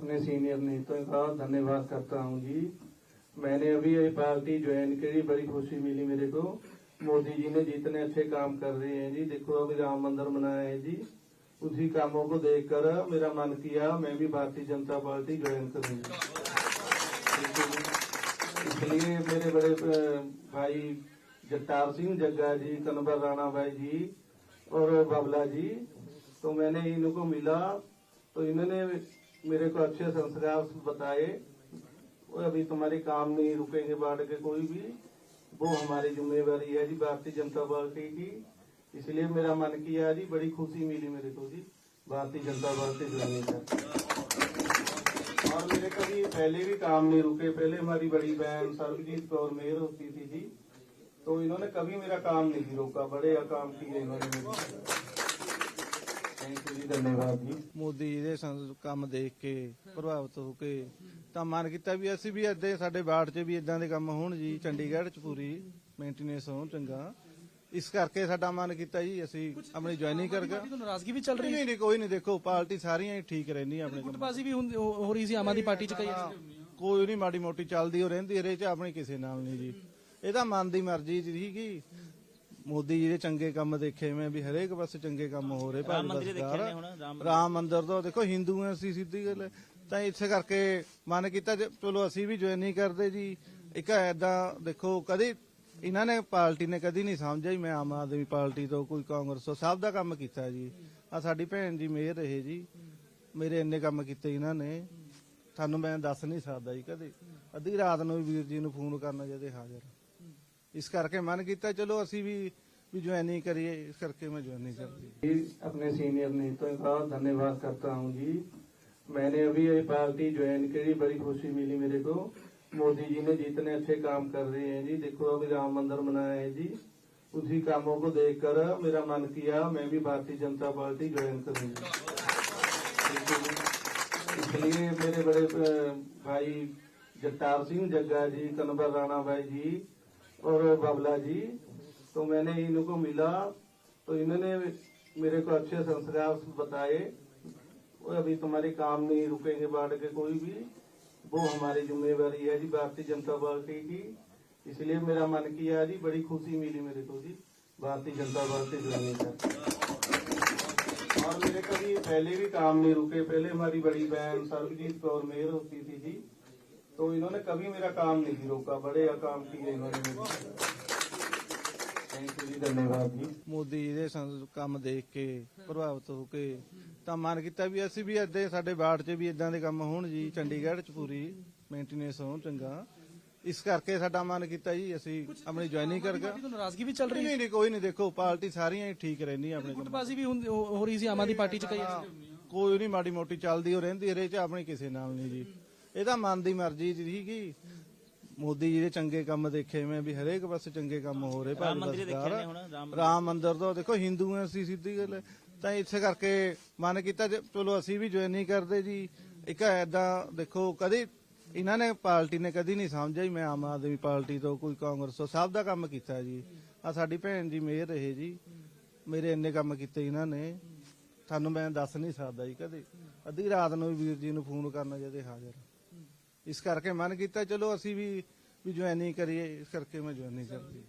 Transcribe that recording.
अपने सीनियर ने तो नेताओं का धन्यवाद करता हूँ जी मैंने अभी ये पार्टी ज्वाइन करी बड़ी खुशी मिली मेरे को मोदी जी ने जितने अच्छे काम कर रहे हैं जी देखो अभी राम मंदिर बनाया है जी उसी कामों को देखकर मेरा मन किया मैं भी भारतीय जनता पार्टी ज्वाइन करूंगी इसलिए मेरे बड़े भाई जगतार सिंह जग्गा जी कन्वर राणा भाई जी और बबला जी तो मैंने इनको मिला तो इन्होंने मेरे को अच्छे संस्कार बताए और अभी तुम्हारे काम नहीं रुकेंगे बाढ़ के कोई भी वो हमारी जिम्मेवारी है जी भारतीय जनता पार्टी की इसलिए मेरा मन किया जी बड़ी खुशी मिली मेरे को जी भारतीय जनता पार्टी जुड़ने का और मेरे कभी पहले भी काम नहीं रुके पहले हमारी बड़ी बहन सर्वजीत कौर मेयर होती थी जी तो इन्होंने कभी मेरा काम नहीं रोका बड़े काम किए इन्होंने ਧੰਨਵਾਦ ਜੀ ਮੋਦੀ ਜੀ ਦੇ ਕੰਮ ਦੇਖ ਕੇ ਪ੍ਰਭਾਵਿਤ ਹੋ ਕੇ ਤਾਂ ਮਨ ਕੀਤਾ ਵੀ ਅਸੀਂ ਵੀ ਇੱਦਾਂ ਸਾਡੇ ਬਾੜ 'ਚ ਵੀ ਇਦਾਂ ਦੇ ਕੰਮ ਹੋਣ ਜੀ ਚੰਡੀਗੜ੍ਹ 'ਚ ਪੂਰੀ ਮੇਨਟੇਨੈਂਸ ਹੋਣ ਚੰਗਾ ਇਸ ਕਰਕੇ ਸਾਡਾ ਮਨ ਕੀਤਾ ਜੀ ਅਸੀਂ ਆਪਣੀ ਜੁਆਇਨਿੰਗ ਕਰ ਗਏ ਨਾਰਾਜ਼ਗੀ ਵੀ ਚੱਲ ਰਹੀ ਨਹੀਂ ਨਹੀਂ ਕੋਈ ਨਹੀਂ ਦੇਖੋ ਪਾਰਟੀ ਸਾਰੀਆਂ ਹੀ ਠੀਕ ਰਹਿੰਦੀਆਂ ਆਪਣੇ ਗੁੱਟਬਾਜ਼ੀ ਵੀ ਹੋ ਰਹੀ ਸੀ ਆਮ ਦੀ ਪਾਰਟੀ ਚ ਕਈ ਕੋਈ ਨਹੀਂ ਮਾੜੀ ਮੋਟੀ ਚੱਲਦੀ ਹੋ ਰਹਿੰਦੀ ਇਹਦੇ 'ਚ ਆਪਣੀ ਕਿਸੇ ਨਾਲ ਨਹੀਂ ਜੀ ਇਹ ਤਾਂ ਮਨ ਦੀ ਮਰਜ਼ੀ ਸੀਗੀ ਮੋਦੀ ਜੀ ਦੇ ਚੰਗੇ ਕੰਮ ਦੇਖੇ ਮੈਂ ਵੀ ਹਰੇਕ ਪਾਸੇ ਚੰਗੇ ਕੰਮ ਹੋ ਰਹੇ ਰਾਮ ਮੰਦਿਰ ਦੇਖੇ ਨੇ ਹੁਣ ਰਾਮ ਮੰਦਿਰ ਤੋਂ ਦੇਖੋ ਹਿੰਦੂ ਆ ਅਸੀਂ ਸਿੱਧੀ ਗੱਲ ਤਾਂ ਇੱਥੇ ਕਰਕੇ ਮਨ ਕੀਤਾ ਚਲੋ ਅਸੀਂ ਵੀ ਜੁਆਇਨ ਨਹੀਂ ਕਰਦੇ ਜੀ ਇੱਕ ਐਦਾਂ ਦੇਖੋ ਕਦੇ ਇਹਨਾਂ ਨੇ ਪਾਰਟੀ ਨੇ ਕਦੀ ਨਹੀਂ ਸਮਝਿਆ ਮੈਂ ਆਮ ਆਦਮੀ ਪਾਰਟੀ ਤੋਂ ਕੋਈ ਕਾਂਗਰਸ ਤੋਂ ਸਭ ਦਾ ਕੰਮ ਕੀਤਾ ਜੀ ਆ ਸਾਡੀ ਭੈਣ ਜੀ ਮੇਰ ਰਹੇ ਜੀ ਮੇਰੇ ਇੰਨੇ ਕੰਮ ਕੀਤੇ ਇਹਨਾਂ ਨੇ ਤੁਹਾਨੂੰ ਮੈਂ ਦੱਸ ਨਹੀਂ ਸਕਦਾ ਜੀ ਕਦੇ ਅੱਧੀ ਰਾਤ ਨੂੰ ਵੀ ਵੀਰ ਜੀ ਨੂੰ ਫੋਨ ਕਰਨਾ ਜਦੇ ਹਾਜ਼ਰ ज्वाइन नहीं करिए इस करके मैं ज्वाइन नहीं अपने सीनियर धन्यवाद करता हूँ जी मैंने अभी ये पार्टी ज्वाइन करी बड़ी खुशी मिली मेरे को मोदी जी ने जितने अच्छे काम कर रहे हैं जी देखो अभी राम मंदिर बनाया है जी उसी कामों को देखकर मेरा मन किया मैं भी भारतीय जनता पार्टी ज्वाइन इसलिए मेरे बड़े भाई जगतार सिंह जग्गा जी कनवर राणा भाई जी और बाबला जी तो मैंने इनको मिला तो इन्होंने मेरे को अच्छे संस्कार बताए और अभी तुम्हारे काम नहीं रुकेंगे बाढ़ के कोई भी वो हमारी जिम्मेवारी है जी भारतीय जनता पार्टी की इसलिए मेरा मन किया जी बड़ी खुशी मिली मेरे को जी भारतीय जनता पार्टी जुड़ने का और मेरे कभी पहले भी काम नहीं रुके पहले हमारी बड़ी बहन सर्वजीत कौर मेयर होती थी जी तो इन्होंने कभी मेरा काम नहीं रोका बड़े काम किए इन्होंने थैंक यू जी धन्यवाद जी ਮੋਦੀ ਜੀ ਦੇ ਸਾਨੂੰ ਕੰਮ ਦੇਖ ਕੇ ਪ੍ਰਭਾਵਿਤ ਹੋ ਕੇ ਤਾਂ ਮਨ ਕੀਤਾ ਵੀ ਅਸੀਂ ਵੀ ਇੱਦਾਂ ਸਾਡੇ ਬਾੜ 'ਚ ਵੀ ਇਦਾਂ ਦੇ ਕੰਮ ਹੋਣ ਜੀ ਚੰਡੀਗੜ੍ਹ 'ਚ ਪੂਰੀ ਮੇਨਟੇਨੈਂਸ ਹੋਣ ਚੰਗਾ ਇਸ ਕਰਕੇ ਸਾਡਾ ਮਨ ਕੀਤਾ ਜੀ ਅਸੀਂ ਆਪਣੀ ਜੁਆਇਨਿੰਗ ਕਰ ਗਏ ਤੁਹਾਨੂੰ ਨਾਰਾਜ਼ਗੀ ਵੀ ਚੱਲ ਰਹੀ ਹੈ ਨਹੀਂ ਨਹੀਂ ਕੋਈ ਨਹੀਂ ਦੇਖੋ ਪਾਰਟੀ ਸਾਰੀਆਂ ਹੀ ਠੀਕ ਰਹਿੰਦੀਆਂ ਆਪਣੇ ਕੰਮ ਗੁੱਟਬਾਜ਼ੀ ਵੀ ਹੁੰਦੀ- ਹੋ ਰਹੀ ਸੀ ਆਮ ਆਦਮੀ ਪਾਰਟੀ ਚ ਕਈ ਕੋਈ ਨਹੀਂ ਮਾੜੀ ਮੋਟੀ ਚੱਲਦੀ ਉਹ ਰਹਿੰਦੀ ਇਹਦੇ 'ਚ ਆਪਣੀ ਕਿਸੇ ਨਾਲ ਨਹੀਂ ਜੀ ਇਹ ਤਾਂ ਮਨ ਦੀ ਮਰਜ਼ੀ ਸੀਗੀ ਮੋਦੀ ਜੀ ਦੇ ਚੰਗੇ ਕੰਮ ਦੇਖੇ ਮੈਂ ਵੀ ਹਰੇਕ ਪਾਸੇ ਚੰਗੇ ਕੰਮ ਹੋ ਰਹੇ ਰਾਮ ਮੰਦਿਰ ਦੇਖੇ ਨੇ ਹੁਣ ਰਾਮ ਮੰਦਿਰ ਤੋਂ ਦੇਖੋ ਹਿੰਦੂ ਐ ਅਸੀਂ ਸਿੱਧੀ ਗੱਲ ਤਾਂ ਇੱਥੇ ਕਰਕੇ ਮਨ ਕੀਤਾ ਚਲੋ ਅਸੀਂ ਵੀ ਜੁਆਇਨ ਨਹੀਂ ਕਰਦੇ ਜੀ ਇੱਕ ਐਦਾਂ ਦੇਖੋ ਕਦੇ ਇਹਨਾਂ ਨੇ ਪਾਰਟੀ ਨੇ ਕਦੀ ਨਹੀਂ ਸਮਝਿਆ ਜੀ ਮੈਂ ਆਮ ਆਦਮੀ ਪਾਰਟੀ ਤੋਂ ਕੋਈ ਕਾਂਗਰਸ ਤੋਂ ਸਭ ਦਾ ਕੰਮ ਕੀਤਾ ਜੀ ਆ ਸਾਡੀ ਭੈਣ ਜੀ ਮੇਰ ਰਹੇ ਜੀ ਮੇਰੇ ਇੰਨੇ ਕੰਮ ਕੀਤੇ ਇਹਨਾਂ ਨੇ ਤੁਹਾਨੂੰ ਮੈਂ ਦੱਸ ਨਹੀਂ ਸਕਦਾ ਜੀ ਕਦੇ ਅੱਧੀ ਰਾਤ ਨੂੰ ਵੀਰ ਜੀ ਨੂੰ ਫੋਨ ਕਰਨਾ ਜਦੇ ਹਾਜ਼ਰ ਇਸ ਕਰਕੇ ਮਨ ਕੀਤਾ ਚਲੋ ਅਸੀਂ ਵੀ ਵੀ ਜੁਆਇਨਿੰਗ ਕਰੀਏ ਇਸ ਕਰਕੇ ਮੈਂ ਨਹੀਂ ਕਰਦੀ